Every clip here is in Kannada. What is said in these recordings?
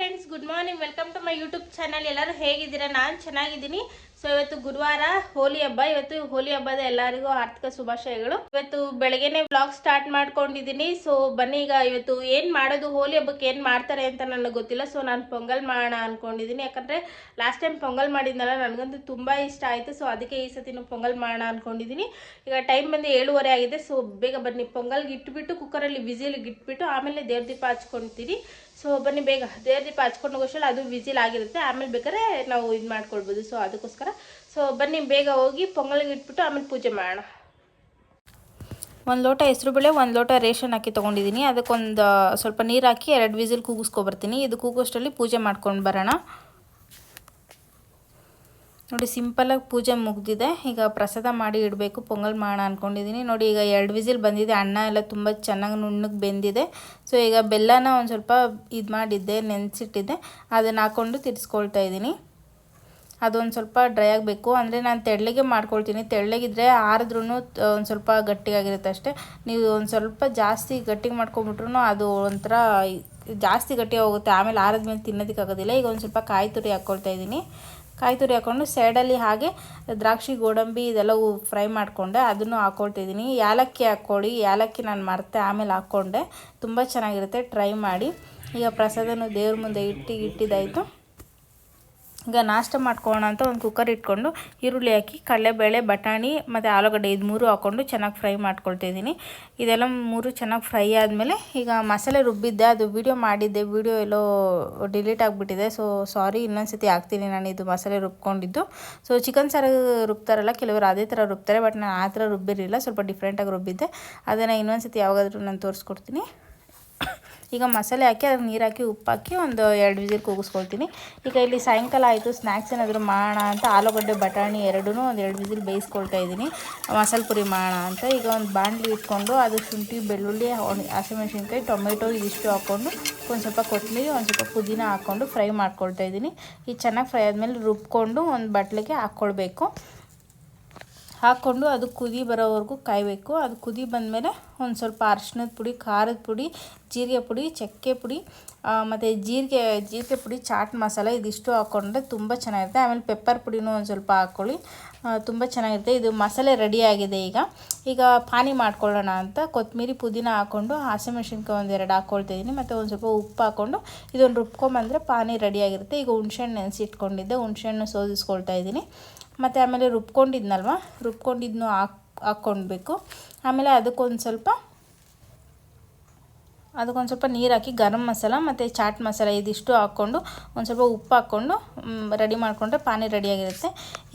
Friends good morning welcome to my YouTube channel ಎಲ್ಲರೂ ಹೇಗಿದ್ದೀರಾ? ನಾನು ಚೆನ್ನಾಗಿದ್ದೀನಿ. ಸೊ ಇವತ್ತು ಗುರುವಾರ ಹೋಲಿ ಹಬ್ಬ. ಇವತ್ತು ಹೋಲಿ ಹಬ್ಬದ ಎಲ್ಲರಿಗೂ ಆರ್ಥಿಕ ಶುಭಾಶಯಗಳು. ಇವತ್ತು ಬೆಳಗ್ಗೆನೆ ಬ್ಲಾಗ್ ಸ್ಟಾರ್ಟ್ ಮಾಡ್ಕೊಂಡಿದ್ದೀನಿ. ಸೊ ಬನ್ನಿ ಈಗ ಇವತ್ತು ಏನು ಮಾಡೋದು ಹೋಲಿ ಹಬ್ಬಕ್ಕೆ ಏನು ಮಾಡ್ತಾರೆ ಅಂತ ನನಗೆ ಗೊತ್ತಿಲ್ಲ. ಸೊ ನಾನು ಪೊಂಗಲ್ ಮಾಡೋಣ ಅಂದ್ಕೊಂಡಿದ್ದೀನಿ ಯಾಕಂದರೆ ಲಾಸ್ಟ್ ಟೈಮ್ ಪೊಂಗಲ್ ಮಾಡಿದ್ನಲ್ಲ, ನನಗಂತೂ ತುಂಬ ಇಷ್ಟ ಆಯಿತು. ಸೊ ಅದಕ್ಕೆ ಈ ಸತಿನೂ ಪೊಂಗಲ್ ಮಾಡೋಣ ಅನ್ಕೊಂಡಿದ್ದೀನಿ. ಈಗ ಟೈಮ್ ಬಂದು ಏಳುವರೆ ಆಗಿದೆ. ಸೊ ಬೇಗ ಬನ್ನಿ. ಪೊಂಗಲ್ಗೆ ಇಟ್ಬಿಟ್ಟು ಕುಕ್ಕರಲ್ಲಿ ವಿಸಿಲ್ಗೆ ಇಟ್ಬಿಟ್ಟು ಆಮೇಲೆ ದೇವ್ರ ದೀಪ ಹಚ್ಕೊಳ್ತೀರಿ ಸೊ ಬನ್ನಿ, ಬೇಗ. ದೇವ್ರ ದೀಪ ಹಚ್ಕೊಂಡು ಹೋಗೋಷ್ಟರಲ್ಲಿ ಅದು ವಿಸಿಲ್ ಆಗಿರುತ್ತೆ. ಆಮೇಲೆ ಬೇಕಾದ್ರೆ ನಾವು ಇದು ಮಾಡ್ಕೊಳ್ಬೋದು. ಸೊ ಅದಕ್ಕೋಸ್ಕರ. ಸೊ ಬನ್ನಿ, ಬೇಗ ಹೋಗಿ ಪೊಂಗಲ್ಗೆ ಇಟ್ಬಿಟ್ಟು ಆಮೇಲೆ ಪೂಜೆ ಮಾಡೋಣ. ಒಂದು ಲೋಟ ಹೆಸರು ಬೇಳೆ, ಒಂದು ಲೋಟ ರೇಷನ್ ಹಾಕಿ ತೊಗೊಂಡಿದ್ದೀನಿ ಅದಕ್ಕೊಂದು ಸ್ವಲ್ಪ ನೀರು ಹಾಕಿ ಎರಡು ವಿಸಿಲ್ ಕೂಗಿಸ್ಕೊಬರ್ತೀನಿ. ಇದು ಕೂಗೋಷ್ಟರಲ್ಲಿ ಪೂಜೆ ಮಾಡ್ಕೊಂಡು ಬರೋಣ. ನೋಡಿ ಸಿಂಪಲಾಗಿ ಪೂಜೆ ಮುಗ್ದಿದೆ. ಈಗ ಪ್ರಸಾದ ಮಾಡಿ ಇಡಬೇಕು, ಪೊಂಗಲ್ ಮಾಡೋಣ ಅಂದ್ಕೊಂಡಿದ್ದೀನಿ ನೋಡಿ, ಈಗ ಎರಡು ವಿಸಿಲ್ ಬಂದಿದೆ. ಅನ್ನ ಎಲ್ಲ ತುಂಬ ಚೆನ್ನಾಗಿ ನುಣ್ಣಗೆ ಬೆಂದಿದೆ. ಸೊ ಈಗ ಬೆಲ್ಲನ ಒಂದು ಸ್ವಲ್ಪ ಇದು ಮಾಡಿದ್ದೆ, ನೆನೆಸಿಟ್ಟಿದ್ದೆ. ಅದನ್ನು ಹಾಕ್ಕೊಂಡು ತಿರ್ಸ್ಕೊಳ್ತಾ ಇದ್ದೀನಿ ಅದೊಂದು ಸ್ವಲ್ಪ ಡ್ರೈ ಆಗಬೇಕು. ಅಂದರೆ ನಾನು ತೆಳ್ಳಗೆ ಮಾಡ್ಕೊಳ್ತೀನಿ. ತೆಳ್ಳಗಿದ್ರೆ ಆರಿದ್ರೂ ಒಂದು ಸ್ವಲ್ಪ ಗಟ್ಟಿಯಾಗಿರುತ್ತೆ ಅಷ್ಟೇ. ನೀವು ಒಂದು ಸ್ವಲ್ಪ ಜಾಸ್ತಿ ಗಟ್ಟಿಗೆ ಮಾಡ್ಕೊಂಬಿಟ್ರು ಅದು ಒಂಥರ ಜಾಸ್ತಿ ಗಟ್ಟಿ ಹೋಗುತ್ತೆ ಆಮೇಲೆ ಆರಿದ್ಮೇಲೆ ತಿನ್ನೋದಕ್ಕಾಗೋದಿಲ್ಲ. ಈಗ ಒಂದು ಸ್ವಲ್ಪ ಕಾಯಿ ತುರಿ ಹಾಕ್ಕೊಳ್ತಾ ಇದ್ದೀನಿ ಕಾಯಿ ತುರಿ ಹಾಕ್ಕೊಂಡು ಸೈಡಲ್ಲಿ ಹಾಗೆ ದ್ರಾಕ್ಷಿ, ಗೋಡಂಬಿ ಇದೆಲ್ಲ ಫ್ರೈ ಮಾಡಿಕೊಂಡೆ. ಅದನ್ನು ಹಾಕ್ಕೊಳ್ತಿದ್ದೀನಿ ಏಲಕ್ಕಿ ಹಾಕ್ಕೊಳ್ಳಿ. ಏಲಕ್ಕಿ ನಾನು ಮರೆತೆ ಆಮೇಲೆ ಹಾಕ್ಕೊಂಡೆ. ತುಂಬ ಚೆನ್ನಾಗಿರುತ್ತೆ. ಟ್ರೈ ಮಾಡಿ. ಈಗ ಪ್ರಸಾದನೂ ದೇವ್ರ ಮುಂದೆ ಇಟ್ಟು, ಇಟ್ಟಿದ್ದಾಯಿತು. ಈಗ ನಾಷ್ಟ ಮಾಡ್ಕೊಳ್ಳೋಣ ಅಂತ ಒಂದು ಕುಕ್ಕರ್ ಇಟ್ಕೊಂಡು ಈರುಳ್ಳಿ ಹಾಕಿ, ಕಡಲೆಬೇಳೆ, ಬಟಾಣಿ ಮತ್ತು ಆಲೂಗಡ್ಡೆ ಇದು ಮೂರು ಹಾಕ್ಕೊಂಡು ಚೆನ್ನಾಗಿ ಫ್ರೈ ಮಾಡ್ಕೊಳ್ತಿದ್ದೀನಿ ಇದೆಲ್ಲ ಮೂರು ಚೆನ್ನಾಗಿ ಫ್ರೈ ಆದಮೇಲೆ ಈಗ ಮಸಾಲೆ ರುಬ್ಬಿದ್ದೆ, ಅದು ವಿಡಿಯೋ ಮಾಡಿದ್ದೆ ವಿಡಿಯೋ ಎಲ್ಲೋ ಡಿಲೀಟ್ ಆಗಿಬಿಟ್ಟಿದೆ ಸೊ ಸಾರಿ ಇನ್ನೊಂದು ಸತಿ ಹಾಕ್ತೀನಿ ನಾನು ಇದು ಮಸಾಲೆ ರುಬ್ಕೊಂಡಿದ್ದು. ಸೊ ಚಿಕನ್ ಸಾರು ರುಬ್ತಾರಲ್ಲ, ಕೆಲವರು ಅದೇ ಥರ ರುಬ್ತಾರೆ ಬಟ್ ನಾನು ಆ ಥರ ರುಬ್ಬಿರಲಿಲ್ಲ, ಸ್ವಲ್ಪ ಡಿಫ್ರೆಂಟಾಗಿ ರುಬ್ಬಿದ್ದೆ. ಅದನ್ನು ಇನ್ನೊಂದು ಸತಿ ಯಾವಾಗಾದರೂ ನಾನು ತೋರಿಸ್ಕೊಡ್ತೀನಿ. ಈಗ ಮಸಾಲೆ ಹಾಕಿ, ಅದಕ್ಕೆ ನೀರು ಹಾಕಿ, ಉಪ್ಪು ಹಾಕಿ ಒಂದು ಎರಡು ವಿಸಿಲ್ ಕೂಗಿಸ್ಕೊಳ್ತೀನಿ. ಈಗ ಇಲ್ಲಿ ಸಾಯಂಕಾಲ ಆಯಿತು ಸ್ನ್ಯಾಕ್ಸ್ ಏನಾದರೂ ಮಾಡೋಣ ಅಂತ, ಆಲೂಗಡ್ಡೆ, ಬಟಾಣಿ ಎರಡೂ ಒಂದು ಎರಡು ವಿಸಿಲ್ ಬೇಯಿಸ್ಕೊಳ್ತಾ ಇದ್ದೀನಿ. ಮಸಾಲೆ ಪುರಿ ಮಾಡೋಣ ಅಂತ. ಈಗ ಒಂದು ಬಾಣಲಿ ಇಟ್ಕೊಂಡು, ಅದು ಶುಂಠಿ, ಬೆಳ್ಳುಳ್ಳಿ ಹಸಿಮೆಣಸಿನ್ಕಾಯಿ ಟೊಮೆಟೊ ಇದಿಷ್ಟು ಹಾಕ್ಕೊಂಡು ಒಂದು ಸ್ವಲ್ಪ ಕೊತ್ತಂಬರಿ ಒಂದು ಸ್ವಲ್ಪ ಪುದೀನ ಹಾಕ್ಕೊಂಡು ಫ್ರೈ ಮಾಡ್ಕೊಳ್ತಾ ಇದ್ದೀನಿ. ಈಗ ಚೆನ್ನಾಗಿ ಫ್ರೈ ಆದಮೇಲೆ ರುಬ್ಕೊಂಡು ಒಂದು ಬಟ್ಲಿಗೆ ಹಾಕ್ಕೊಳ್ಬೇಕು. ಹಾಕ್ಕೊಂಡು ಅದು ಕುದಿ ಬರೋವರೆಗೂ ಕಾಯಬೇಕು. ಅದು ಕುದಿ ಬಂದಮೇಲೆ ಒಂದು ಸ್ವಲ್ಪ ಅರ್ಶಿನದ ಪುಡಿ, ಖಾರದ ಪುಡಿ, ಜೀರಿಗೆ ಪುಡಿ, ಚಕ್ಕೆ ಪುಡಿ ಮತ್ತು ಜೀರಿಗೆ ಜೀರಿಗೆ ಪುಡಿ, ಚಾಟ್ ಮಸಾಲ ಇದಿಷ್ಟು ಹಾಕ್ಕೊಂಡ್ರೆ ತುಂಬ ಚೆನ್ನಾಗಿರುತ್ತೆ. ಆಮೇಲೆ ಪೆಪ್ಪರ್ ಪುಡಿನೂ ಒಂದು ಸ್ವಲ್ಪ ಹಾಕ್ಕೊಳ್ಳಿ. ತುಂಬ ಚೆನ್ನಾಗಿರುತ್ತೆ. ಇದು ಮಸಾಲೆ ರೆಡಿಯಾಗಿದೆ ಈಗ. ಈಗ ಪಾನಿ ಮಾಡ್ಕೊಳ್ಳೋಣ ಅಂತ ಕೊತ್ತಂಬರಿ ಪುದೀನ ಹಾಕ್ಕೊಂಡು ಹಸಿಮೆಣ್ಸಿನ್ಕಾಯಿ ಒಂದೆರಡು ಹಾಕ್ಕೊಳ್ತಿದ್ದೀನಿ ಮತ್ತು ಒಂದು ಸ್ವಲ್ಪ ಉಪ್ಪು ಹಾಕ್ಕೊಂಡು ಇದೊಂದು ರುಬ್ಕೊಂಬಂದರೆ ಪಾನಿ ರೆಡಿಯಾಗಿರುತ್ತೆ ಈಗ ಹುಣ್ಸೆಹಣ್ಣು ನೆನೆಸಿಟ್ಕೊಂಡಿದ್ದೆ. ಹುಣ್ಸೆಹಣ್ಣು ಸೋದಿಸ್ಕೊಳ್ತಾ ಇದ್ದೀನಿ ಮತ್ತು ಆಮೇಲೆ ರುಬ್ಕೊಂಡಿದ್ನಲ್ವ? ರುಬ್ಕೊಂಡಿದ್ನು ಹಾಕ್ ಹಾಕ್ಕೊಳ್ಬೇಕು ಆಮೇಲೆ ಅದಕ್ಕೊಂದು ಸ್ವಲ್ಪ ಅದಕ್ಕೊಂದು ಸ್ವಲ್ಪ ನೀರು ಹಾಕಿ ಗರಂ ಮಸಾಲ ಮತ್ತು ಚಾಟ್ ಮಸಾಲ ಇದಿಷ್ಟು ಹಾಕ್ಕೊಂಡು, ಒಂದು ಸ್ವಲ್ಪ ಉಪ್ಪು ಹಾಕ್ಕೊಂಡು ರೆಡಿ ಮಾಡಿಕೊಂಡ್ರೆ ಪಾನಿ ರೆಡಿಯಾಗಿರುತ್ತೆ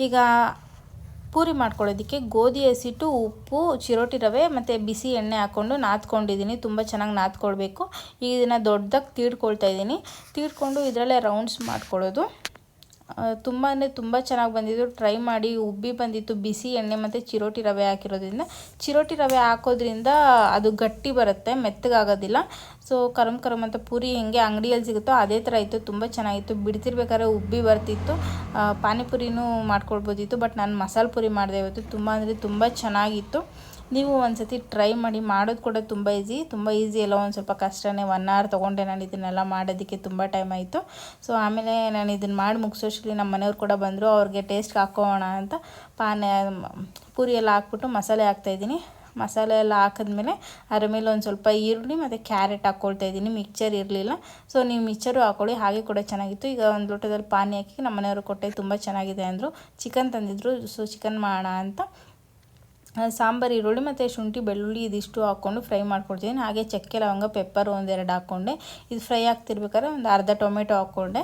ಈಗ ಪೂರಿ ಮಾಡ್ಕೊಳ್ಳೋದಕ್ಕೆ ಗೋಧಿ, ಹಸಿಟ್ಟು, ಉಪ್ಪು, ಚಿರೋಟಿ ರವೆ ಮತ್ತು ಬಿಸಿ ಎಣ್ಣೆ ಹಾಕ್ಕೊಂಡು ನಾದ್ಕೊಂಡಿದ್ದೀನಿ. ತುಂಬ ಚೆನ್ನಾಗಿ ನಾದ್ಕೊಳ್ಬೇಕು. ಈಗ ಇದನ್ನು ದೊಡ್ಡದಾಗಿ ತೀಡ್ಕೊಳ್ತಾ ಇದ್ದೀನಿ. ತೀಡ್ಕೊಂಡು ಇದರಲ್ಲೇ ರೌಂಡ್ಸ್ ಮಾಡ್ಕೊಳ್ಳೋದು. ತುಂಬಾ ಅಂದರೆ ತುಂಬ ಚೆನ್ನಾಗಿ ಬಂದಿದ್ದು. ಟ್ರೈ ಮಾಡಿ ಉಬ್ಬಿ ಬಂದಿತ್ತು. ಬಿಸಿ ಎಣ್ಣೆ ಮತ್ತು ಚಿರೋಟಿ ರವೆ ಹಾಕಿರೋದ್ರಿಂದ ಚಿರೋಟಿ ರವೆ ಹಾಕೋದ್ರಿಂದ ಅದು ಗಟ್ಟಿ ಬರುತ್ತೆ, ಮೆತ್ತಗಾಗೋದಿಲ್ಲ. ಸೊ ಕರಮ್ ಕರಮ್ ಅಂತ ಪೂರಿ ಹೆಂಗೆ ಅಂಗಡಿಯಲ್ಲಿ ಸಿಗುತ್ತೋ ಅದೇ ಥರ ಇತ್ತು. ತುಂಬ ಚೆನ್ನಾಗಿತ್ತು. ಬಿಡ್ತಿರ್ಬೇಕಾದ್ರೆ ಉಬ್ಬಿ ಬರ್ತಿತ್ತು. ಪಾನಿಪುರಿನೂ ಮಾಡ್ಕೊಳ್ಬೋದಿತ್ತು, ಬಟ್ ನಾನು ಮಸಾಲೆ ಪುರಿ ಮಾಡಿದೆ ಇವತ್ತು. ತುಂಬ ಅಂದರೆ ತುಂಬ ಚೆನ್ನಾಗಿತ್ತು. ನೀವು ಒಂದು ಸತಿ ಟ್ರೈ ಮಾಡಿ, ಮಾಡೋದು ಕೂಡ ತುಂಬ ಈಸಿ. ತುಂಬ ಈಸಿ ಎಲ್ಲ ಒಂದು ಸ್ವಲ್ಪ ಕಷ್ಟನೇ. ಒನ್ ಅವರ್ ತೊಗೊಂಡೆ ನಾನು ಇದನ್ನೆಲ್ಲ ಮಾಡೋದಕ್ಕೆ ತುಂಬ ಟೈಮ್ ಆಯಿತು. ಸೊ ಆಮೇಲೆ ನಾನು ಇದನ್ನು ಮಾಡಿ ಮುಗಿಸೋಷ್ಟರಲ್ಲಿ ನಮ್ಮ ಮನೆಯವ್ರು ಕೂಡ ಬಂದರು. ಅವ್ರಿಗೆ ಟೇಸ್ಟ್ಗೆ ಹಾಕೋಣ ಅಂತ ಪಾನೆ, ಪೂರಿ ಎಲ್ಲ ಹಾಕ್ಬಿಟ್ಟು ಮಸಾಲೆ ಹಾಕ್ತಾಯಿದ್ದೀನಿ ಮಸಾಲೆ ಎಲ್ಲ ಹಾಕಿದ್ಮೇಲೆ ಅದರ ಮೇಲೆ ಒಂದು ಸ್ವಲ್ಪ ಈರುಳ್ಳಿ ಮತ್ತು ಕ್ಯಾರೆಟ್ ಹಾಕ್ಕೊಳ್ತಾ ಇದ್ದೀನಿ. ಮಿಕ್ಚರ್ ಇರಲಿಲ್ಲ. ಸೊ ನೀವು ಮಿಕ್ಚರು ಹಾಕ್ಕೊಳ್ಳಿ ಹಾಗೆ ಕೂಡ ಚೆನ್ನಾಗಿತ್ತು. ಈಗ ಒಂದು ಲೋಟದಲ್ಲಿ ಪಾನಿ ಹಾಕಿ ನಮ್ಮ ಮನೆಯವರು ಕೊಟ್ಟೆ ತುಂಬ ಚೆನ್ನಾಗಿದೆ ಅಂದರು. ಚಿಕನ್ ತಂದಿದ್ರು. ಸೊ ಚಿಕನ್ ಮಾಡೋಣ ಅಂತ. ಸಾಂಬಾರು, ಈರುಳ್ಳಿ ಮತ್ತು ಶುಂಠಿ, ಬೆಳ್ಳುಳ್ಳಿ ಇದಿಷ್ಟು ಹಾಕ್ಕೊಂಡು ಫ್ರೈ ಮಾಡ್ಕೊಡ್ತೀನಿ. ಹಾಗೆ ಚಕ್ಕೆ, ಲವಂಗ ಪೆಪ್ಪರ್ ಒಂದೆರಡು ಹಾಕ್ಕೊಂಡೆ ಇದು ಫ್ರೈ ಆಗ್ತಿರ್ಬೇಕಾದ್ರೆ ಒಂದು ಅರ್ಧ ಟೊಮೆಟೊ ಹಾಕ್ಕೊಂಡೆ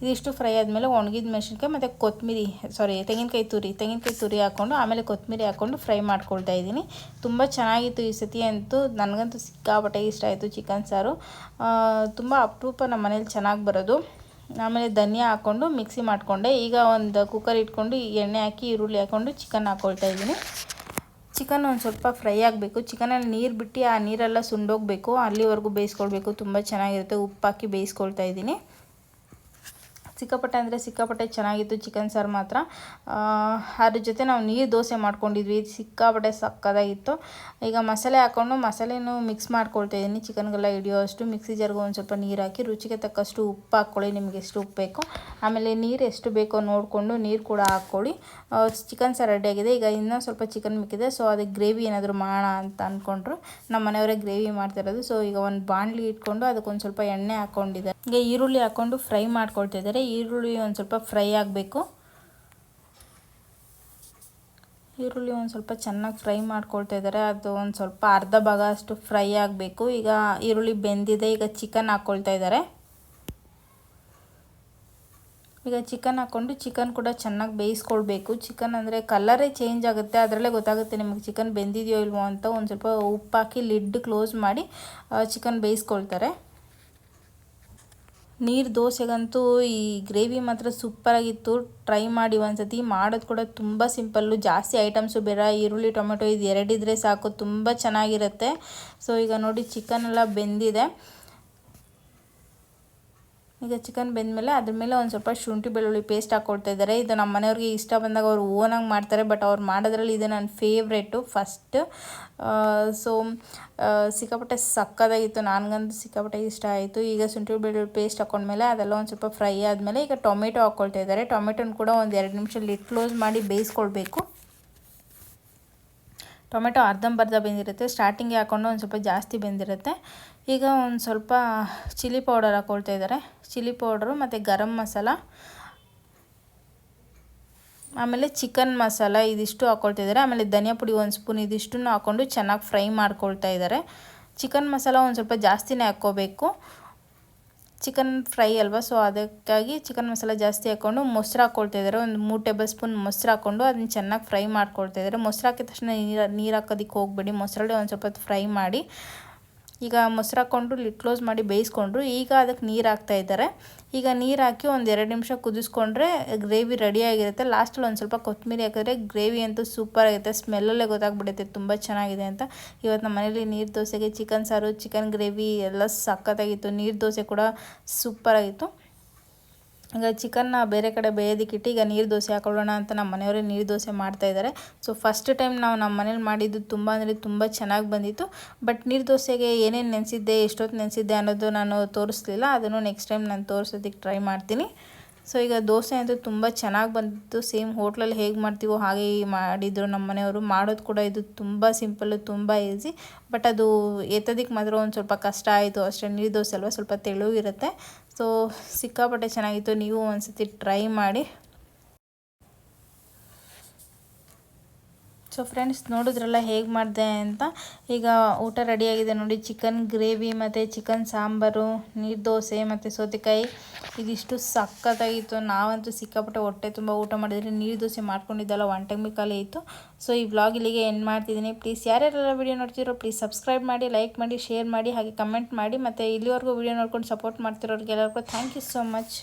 ಇದಿಷ್ಟು ಫ್ರೈ ಆದಮೇಲೆ ಒಣಗಿದ ಮೆಣಸಿನ್ಕಾಯಿ ಮತ್ತು ಕೊತ್ತಂಬರಿ ಸಾರಿ ತೆಂಗಿನಕಾಯಿ ತುರಿ ತೆಂಗಿನಕಾಯಿ ತುರಿ ಹಾಕ್ಕೊಂಡು ಆಮೇಲೆ ಕೊತ್ತಂಬರಿ ಹಾಕ್ಕೊಂಡು ಫ್ರೈ ಮಾಡ್ಕೊಳ್ತಾ ಇದ್ದೀನಿ. ತುಂಬ ಚೆನ್ನಾಗಿತ್ತು ಈ ಸತಿ ಅಂತೂ, ನನಗಂತೂ ಸಿಕ್ಕಾಪಟ್ಟೆ ಇಷ್ಟ ಆಯಿತು ಚಿಕನ್ ಸಾರು. ತುಂಬ ಅಪರೂಪ ನಮ್ಮ ಮನೇಲಿ ಚೆನ್ನಾಗಿ ಬರೋದು. ಆಮೇಲೆ ಧನಿಯಾ ಹಾಕ್ಕೊಂಡು ಮಿಕ್ಸಿ ಮಾಡಿಕೊಂಡೆ. ಈಗ ಒಂದು ಕುಕ್ಕರ್ ಇಟ್ಕೊಂಡು ಎಣ್ಣೆ ಹಾಕಿ, ಈರುಳ್ಳಿ ಹಾಕ್ಕೊಂಡು ಚಿಕನ್ ಹಾಕ್ಕೊಳ್ತಾ ಇದ್ದೀನಿ. ಚಿಕನ್ ಒಂದು ಸ್ವಲ್ಪ ಫ್ರೈ ಆಗಬೇಕು. ಚಿಕನಲ್ಲಿ ನೀರು ಬಿಟ್ಟು ಆ ನೀರೆಲ್ಲ ಸುಂಡೋಗಬೇಕು. ಅಲ್ಲಿವರೆಗೂ ಬೇಯಿಸ್ಕೊಳ್ಬೇಕು. ತುಂಬ ಚೆನ್ನಾಗಿರುತ್ತೆ. ಉಪ್ಪು ಹಾಕಿ ಬೇಯಿಸ್ಕೊಳ್ತಾ ಇದ್ದೀನಿ. ಸಿಕ್ಕಾಪಟ್ಟೆ ಅಂದರೆ ಸಿಕ್ಕಾಪಟ್ಟೆ ಚೆನ್ನಾಗಿತ್ತು ಚಿಕನ್ ಸಾರು ಮಾತ್ರ. ಅದ್ರ ಜೊತೆ ನಾವು ನೀರು ದೋಸೆ ಮಾಡ್ಕೊಂಡಿದ್ವಿ. ಸಿಕ್ಕಾಪಟ್ಟೆ ಸಕ್ಕದಾಗಿತ್ತು. ಈಗ ಮಸಾಲೆ ಹಾಕ್ಕೊಂಡು ಮಸಾಲೆನೂ ಮಿಕ್ಸ್ ಮಾಡ್ಕೊಳ್ತಾ ಇದ್ದೀನಿ ಚಿಕನ್ಗೆಲ್ಲ ಹಿಡಿಯೋಷ್ಟು ಮಿಕ್ಸಿ ಜಾರ್ಗೆ ಒಂದು ಸ್ವಲ್ಪ ನೀರು ಹಾಕಿ ರುಚಿಗೆ ತಕ್ಕಷ್ಟು ಉಪ್ಪು ಹಾಕ್ಕೊಳ್ಳಿ. ನಿಮಗೆ ಎಷ್ಟು ಉಪ್ಪು ಬೇಕೋ. ಆಮೇಲೆ ನೀರು ಎಷ್ಟು ಬೇಕೋ ನೋಡಿಕೊಂಡು ನೀರು ಕೂಡ ಹಾಕ್ಕೊಳ್ಳಿ. ಚಿಕನ್ ಸಾರು ರೆಡಿಯಾಗಿದೆ ಈಗ ಇನ್ನೂ ಸ್ವಲ್ಪ ಚಿಕನ್ ಮಿಕ್ಕಿದೆ. ಸೊ ಅದಕ್ಕೆ ಗ್ರೇವಿ ಏನಾದರೂ ಮಾಡೋಣ ಅಂತ ಅಂದ್ಕೊಂಡ್ರು ನಮ್ಮ ಮನೆಯವರೇ ಗ್ರೇವಿ ಮಾಡ್ತಿರೋದು ಸೊ ಈಗ ಒಂದು ಬಾಣಲಿ ಇಟ್ಕೊಂಡು ಅದಕ್ಕೊಂದು ಸ್ವಲ್ಪ ಎಣ್ಣೆ ಹಾಕ್ಕೊಂಡಿದ್ದಾರೆ ಈಗ ಈರುಳ್ಳಿ ಹಾಕ್ಕೊಂಡು ಫ್ರೈ ಮಾಡ್ಕೊಳ್ತಾ ಇದ್ದಾರೆ. ಈರುಳ್ಳಿ ಒಂದು ಸ್ವಲ್ಪ ಫ್ರೈ ಆಗಬೇಕು. ಈರುಳ್ಳಿ ಒಂದು ಸ್ವಲ್ಪ ಚೆನ್ನಾಗಿ ಫ್ರೈ ಮಾಡ್ಕೊಳ್ತಾ ಇದ್ದಾರೆ. ಅದು ಒಂದು ಸ್ವಲ್ಪ ಅರ್ಧ ಭಾಗ ಅಷ್ಟು ಫ್ರೈ ಆಗಬೇಕು. ಈಗ ಈರುಳ್ಳಿ ಬೆಂದಿದೆ. ಈಗ ಚಿಕನ್ ಹಾಕ್ಕೊಳ್ತಾ ಇದ್ದಾರೆ. ಈಗ ಚಿಕನ್ ಹಾಕ್ಕೊಂಡು ಚಿಕನ್ ಕೂಡ ಚೆನ್ನಾಗಿ ಬೇಯಿಸ್ಕೊಳ್ಬೇಕು. ಚಿಕನ್ ಅಂದರೆ ಕಲರೇ ಚೇಂಜ್ ಆಗುತ್ತೆ. ಅದರಲ್ಲೇ ಗೊತ್ತಾಗುತ್ತೆ ನಿಮಗೆ ಚಿಕನ್ ಬೆಂದಿದೆಯೋ ಇಲ್ವೋ ಅಂತ ಒಂದು ಸ್ವಲ್ಪ ಉಪ್ಪು ಹಾಕಿ ಲಿಡ್ ಕ್ಲೋಸ್ ಮಾಡಿ ಚಿಕನ್ ಬೇಯಿಸ್ಕೊಳ್ತಾರೆ. ನೀರು ದೋಸೆಗಂತೂ ಈ ಗ್ರೇವಿ ಮಾತ್ರ ಸೂಪರಾಗಿತ್ತು ಟ್ರೈ ಮಾಡಿ ಒಂದ್ಸತಿ. ಮಾಡೋದು ಕೂಡ ತುಂಬ ಸಿಂಪಲ್ಲು ಜಾಸ್ತಿ ಐಟಮ್ಸು ಬೇಡ. ಈರುಳ್ಳಿ, ಟೊಮೆಟೊ ಇದು ಎರಡಿದ್ರೆ ಸಾಕು. ತುಂಬ ಚೆನ್ನಾಗಿರುತ್ತೆ. ಸೊ ಈಗ ನೋಡಿ ಚಿಕನ್ ಎಲ್ಲ ಬೆಂದಿದೆ. ಈಗ ಚಿಕನ್ ಬೆಂದಮೇಲೆ ಅದ್ರ ಮೇಲೆ ಒಂದು ಸ್ವಲ್ಪ ಶುಂಠಿ ಬೆಳ್ಳುಳ್ಳಿ ಪೇಸ್ಟ್ ಹಾಕ್ಕೊಳ್ತಾ ಇದ್ದಾರೆ ಇದು ನಮ್ಮ ಮನೆಯವ್ರಿಗೆ ಇಷ್ಟ ಬಂದಾಗ ಅವ್ರು ಓನಾಗಿ ಮಾಡ್ತಾರೆ ಬಟ್ ಅವ್ರು ಮಾಡೋದ್ರಲ್ಲಿ ಇದು ನನ್ನ ಫೇವ್ರೇಟು ಫಸ್ಟ್ ಸೊ ಸಿಕ್ಕಾಪಟ್ಟೆ ಸಕ್ಕದಾಗಿತ್ತು. ನನಗಂತೂ ಸಿಕ್ಕಾಪಟ್ಟೆ ಇಷ್ಟ ಆಯಿತು. ಈಗ ಶುಂಠಿ ಬೆಳ್ಳುಳ್ಳಿ ಪೇಸ್ಟ್ ಹಾಕೊಂಡ್ಮೇಲೆ ಅದೆಲ್ಲ ಒಂದು ಸ್ವಲ್ಪ ಫ್ರೈ ಆದಮೇಲೆ ಈಗ ಟೊಮೆಟೊ ಹಾಕ್ಕೊಳ್ತಾ ಇದ್ದಾರೆ ಟೊಮೆಟೊನ ಕೂಡ ಒಂದು ಎರಡು ನಿಮಿಷ ಲಿಟ್ ಕ್ಲೋಸ್ ಮಾಡಿ ಬೇಯಿಸ್ಕೊಳ್ಬೇಕು. ಟೊಮೆಟೊ ಅರ್ಧಂಬರ್ಧ ಬೆಂದಿರುತ್ತೆ. ಸ್ಟಾರ್ಟಿಂಗ್ಗೆ ಹಾಕ್ಕೊಂಡು ಒಂದು ಸ್ವಲ್ಪ ಜಾಸ್ತಿ ಬೆಂದಿರುತ್ತೆ. ಈಗ ಒಂದು ಸ್ವಲ್ಪ ಚಿಲ್ಲಿ ಪೌಡರ್ ಹಾಕ್ಕೊಳ್ತಾ ಇದ್ದಾರೆ ಚಿಲ್ಲಿ ಪೌಡ್ರು ಮತ್ತು ಗರಂ ಮಸಾಲ, ಆಮೇಲೆ ಚಿಕನ್ ಮಸಾಲ ಇದಿಷ್ಟು ಹಾಕ್ಕೊಳ್ತಾ ಇದ್ದಾರೆ ಆಮೇಲೆ ಧನಿಯಾ ಪುಡಿ ಒಂದು ಸ್ಪೂನ್ ಇದಿಷ್ಟನ್ನು ಹಾಕ್ಕೊಂಡು ಚೆನ್ನಾಗಿ ಫ್ರೈ ಮಾಡ್ಕೊಳ್ತಾ ಇದ್ದಾರೆ ಚಿಕನ್ ಮಸಾಲ ಒಂದು ಸ್ವಲ್ಪ ಜಾಸ್ತಿನೇ ಹಾಕ್ಕೋಬೇಕು. ಚಿಕನ್ ಫ್ರೈ ಅಲ್ವಾ ಸೊ ಅದಕ್ಕಾಗಿ ಚಿಕನ್ ಮಸಾಲ ಜಾಸ್ತಿ ಹಾಕ್ಕೊಂಡು ಮೊಸರು ಹಾಕ್ಕೊಳ್ತಾ ಇದ್ದಾರೆ ಒಂದು ಮೂರು ಟೇಬಲ್ ಸ್ಪೂನ್ ಮೊಸರು ಹಾಕ್ಕೊಂಡು ಅದನ್ನ ಚೆನ್ನಾಗಿ ಫ್ರೈ ಮಾಡ್ಕೊಳ್ತಾ ಇದ್ದಾರೆ ಮೊಸರು ಹಾಕಿದ ತಕ್ಷಣ ನೀರು ನೀರು ಹಾಕೋದಕ್ಕೆ ಹೋಗಬೇಡಿ. ಮೊಸರಲ್ಲಿ ಒಂದು ಸ್ವಲ್ಪ ಫ್ರೈ ಮಾಡಿ. ಈಗ ಮೊಸರು ಹಾಕ್ಕೊಂಡು ಲಿಟ್ ಕ್ಲೋಸ್ ಮಾಡಿ ಬೇಯಿಸ್ಕೊಂಡ್ರು ಈಗ ಅದಕ್ಕೆ ನೀರು ಹಾಕ್ತಾ ಇದ್ದಾರೆ. ಈಗ ನೀರು ಹಾಕಿ ಒಂದು ಎರಡು ನಿಮಿಷ ಕುದಿಸ್ಕೊಂಡ್ರೆ ಗ್ರೇವಿ ರೆಡಿಯಾಗಿರುತ್ತೆ ಲಾಸ್ಟಲ್ಲಿ ಒಂದು ಸ್ವಲ್ಪ ಕೊತ್ತಂಬರಿ ಹಾಕಿದ್ರೆ ಗ್ರೇವಿ ಅಂತೂ ಸೂಪರ್ ಆಗುತ್ತೆ ಸ್ಮೆಲ್ಲಲ್ಲೇ ಗೊತ್ತಾಗ್ಬಿಡುತ್ತೆ, ತುಂಬ ಚೆನ್ನಾಗಿದೆ ಅಂತ. ಇವತ್ತು ನಮ್ಮ ಮನೇಲಿ ನೀರು ದೋಸೆಗೆ ಚಿಕನ್ ಸಾರು ಚಿಕನ್ ಗ್ರೇವಿ ಎಲ್ಲ ಸಖತ್ತಾಗಿತ್ತು. ನೀರು ದೋಸೆ ಕೂಡ ಸೂಪರಾಗಿತ್ತು ಈಗ ಚಿಕನ್ನ ಬೇರೆ ಕಡೆ ಬೇಯೋದಕ್ಕಿಟ್ಟು ಈಗ ನೀರು ದೋಸೆ ಹಾಕೊಳ್ಳೋಣ ಅಂತ ನಮ್ಮ ಮನೆಯವರೇ ನೀರು ದೋಸೆ ಮಾಡ್ತಾಯಿದ್ದಾರೆ ಸೊ ಫಸ್ಟ್ ಟೈಮ್ ನಾವು ನಮ್ಮ ಮನೇಲಿ ಮಾಡಿದ್ದು ತುಂಬ ಅಂದರೆ ತುಂಬ ಚೆನ್ನಾಗಿ ಬಂದಿತ್ತು. ಬಟ್ ನೀರು ದೋಸೆಗೆ ಏನೇನು ನೆನೆಸಿದ್ದೆ ಎಷ್ಟೊತ್ತು ನೆನೆಸಿದ್ದೆ ಅನ್ನೋದು ನಾನು ತೋರಿಸ್ಲಿಲ್ಲ. ಅದನ್ನು ನೆಕ್ಸ್ಟ್ ಟೈಮ್ ನಾನು ತೋರಿಸೋದಕ್ಕೆ ಟ್ರೈ ಮಾಡ್ತೀನಿ. ಸೊ ಈಗ ದೋಸೆ ಅಂತೂ ತುಂಬ ಚೆನ್ನಾಗಿ ಬಂದಿತ್ತು. ಸೇಮ್ ಹೋಟ್ಲಲ್ಲಿ ಹೇಗೆ ಮಾಡ್ತೀವೋ ಹಾಗೆ ಮಾಡಿದರು ನಮ್ಮ ಮನೆಯವರು. ಮಾಡೋದು ಕೂಡ ಇದು ತುಂಬ ಸಿಂಪಲ್ಲು, ತುಂಬ ಈಸಿ. ಬಟ್ ಅದು ಎತ್ತೋದಕ್ಕೆ ಮಾತ್ರ ಒಂದು ಸ್ವಲ್ಪ ಕಷ್ಟ ಆಯಿತು. ಅಷ್ಟೇ ನೀರು ದೋಸೆ ಅಲ್ವ? ಸ್ವಲ್ಪ ತೆಳುವಿರುತ್ತೆ. ಸೊ ಸಿಕ್ಕಾಪಟ್ಟೆ ಚೆನ್ನಾಗಿತ್ತು. ನೀವು ಒಂದು ಸತಿ ಟ್ರೈ ಮಾಡಿ. ಸೊ ಫ್ರೆಂಡ್ಸ್ ನೋಡಿದ್ರಲ್ಲ ಹೇಗೆ ಮಾಡಿದೆ ಅಂತ. ಈಗ ಊಟ ರೆಡಿಯಾಗಿದೆ ನೋಡಿ. ಚಿಕನ್ ಗ್ರೇವಿ ಮತ್ತು ಚಿಕನ್ ಸಾಂಬಾರು, ನೀರು ದೋಸೆ ಮತ್ತು ಸೌತೆಕಾಯಿ. ಇದಿಷ್ಟು ಸಖತ್ತಾಗಿತ್ತು. ನಾವಂತೂ ಸಿಕ್ಕಾಪಟ್ಟೆ ಹೊಟ್ಟೆ ತುಂಬ ಊಟ ಮಾಡಿದ್ರೆ ನೀರು ದೋಸೆ ಮಾಡ್ಕೊಂಡಿದ್ದಲ್ಲ ಒನ್ ಟೈಮಿಗೆ ಖಾಲಿ ಇತ್ತು ಸೊ ಈ ವ್ಲಾಗ್ ಇಲ್ಲಿಗೆ ಎಂಡ್ ಮಾಡ್ತಿದ್ದೀನಿ. ಪ್ಲೀಸ್ ಯಾರ್ಯಾರೆಲ್ಲ ವೀಡಿಯೋ ನೋಡ್ತಿರೋ ಪ್ಲೀಸ್ ಸಬ್ಸ್ಕ್ರೈಬ್ ಮಾಡಿ ಲೈಕ್ ಮಾಡಿ ಶೇರ್ ಮಾಡಿ, ಹಾಗೆ ಕಮೆಂಟ್ ಮಾಡಿ, ಮತ್ತು ಇಲ್ಲಿವರೆಗೂ ವೀಡಿಯೋ ನೋಡ್ಕೊಂಡು ಸಪೋರ್ಟ್ ಮಾಡ್ತಿರೋರಿಗೆಲ್ಲರಿಗೂ ಥ್ಯಾಂಕ್ ಯು ಸೋ ಮಚ್